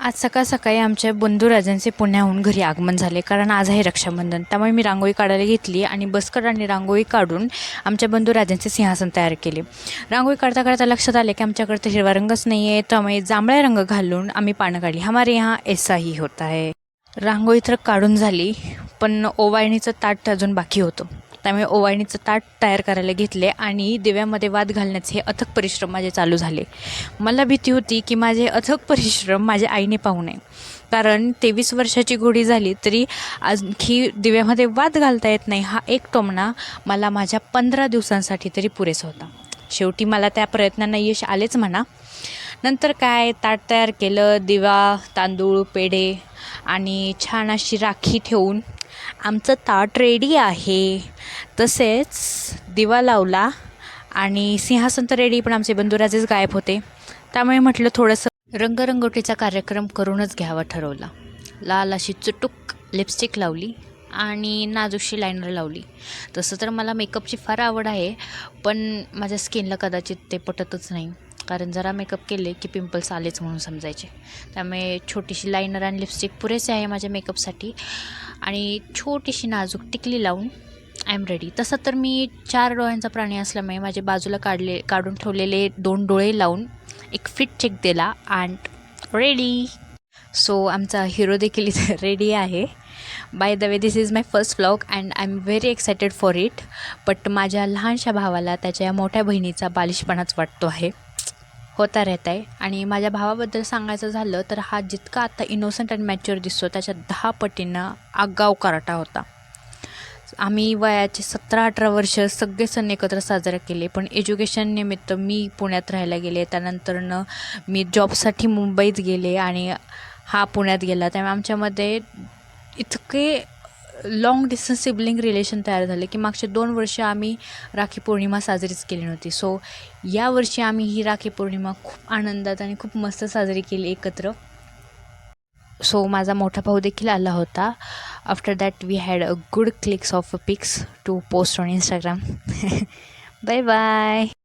आज सकाळ सकाळी आमच्या बंधूराजांचे पुण्याहून घरी आगमन झाले. कारण आज आहे रक्षाबंधन. त्यामुळे मी रांगोळी काढायला घेतली आणि बसकर आणि रांगोळी काढून आमच्या बंधूराजांचे सिंहासन तयार केले. रांगोळी काढता काढता लक्षात आले की आमच्याकडे तर हिरवा रंगच नाही आहे त्यामुळे जांभळ्या रंग घालून आम्ही पानं काढली. हमारे यहाँ ऐसा ही होता आहे रांगोळी तर काढून झाली पण ओवाळणीचं ताट अजून बाकी होतं. त्यामुळे ओवाळणीचं ताट तयार करायला घेतले आणि दिव्यामध्ये वाद घालण्याचे हे अथक परिश्रम माझे चालू झाले. मला भीती होती की माझे अथक परिश्रम माझ्या आईने पाहू नये. कारण तेवीस वर्षाची घोडी झाली तरी आणखी दिव्यामध्ये वाद घालता येत नाही हा एक टोमणा मला माझ्या पंधरा दिवसांसाठी तरी पुरेसा होता. शेवटी मला त्या प्रयत्नांना यश आलेच म्हणा. नंतर काय? ताट तयार केलं दिवा तांदूळ पेढे आणि छान अशी राखी ठेवून आमचं ताट रेडी आहे. तसेच दिवा लावला आणि सिंहासन तर रेडी पण आमचे बंधुराजेच गायब होते. त्यामुळे म्हटलं थोडंसं रंगरंगोटीचा कार्यक्रम करूनच घ्यावा ठरवला. लाल अशी चुटूक लिपस्टिक लावली आणि नाजूकशी लायनर लावली. तसं तर मला मेकअपची फार आवड आहे पण माझ्या स्किनला कदाचित ते पटतच नाही. कारण जरा मेकअप केले की पिंपल्स आलेच म्हणून समजायचे. त्यामुळे छोटीशी लायनर आणि लिपस्टिक पुरेसे आहे माझ्या मेकअपसाठी आणि छोटीशी नाजूक टिकली लावून आय एम रेडी तसं तर मी चार डोळ्यांचा प्राणी असल्यामुळे माझे बाजूला काढले काढून ठेवलेले दोन डोळे लावून एक फिट चेक दिला अँड रेडी सो आमचा हिरो देखील इथे रेडी आहे. By the way this is my first vlog and I am very excited for it but माझ्या लहानशा भावाला त्याच्या मोठ्या बहिणीचा बालिशपणाच वाटतो आहे. होता रहता आहे आणि माझ्या भावाबद्दल सांगायचं झालं तर हा जितका आता इनोसंट अँड मॅच्युअर दिसतो त्याच्या दहा पटीनं आगाव कराटा होता. आम्ही वयाचे सतरा अठरा वर्ष सगळे सण एकत्र साजरे केले. पण एज्युकेशन निमित्त मी पुण्यात राहायला गेले. त्यानंतरनं मी जॉबसाठी मुंबईत गेले आणि हा पुण्यात गेला. त्यामुळे आमच्यामध्ये इतके लाँग डिस्टन्स सिबलिंग रिलेशन तयार झाले की मागचे दोन वर्ष आम्ही राखी पौर्णिमा साजरीच केली नव्हती. सो यावर्षी आम्ही ही राखी पौर्णिमा खूप आनंदात आणि खूप मस्त साजरी केली एकत्र. सो माझा मोठा भाऊ देखील आला होता. after that we had a good clicks of pics to post on instagram. Bye bye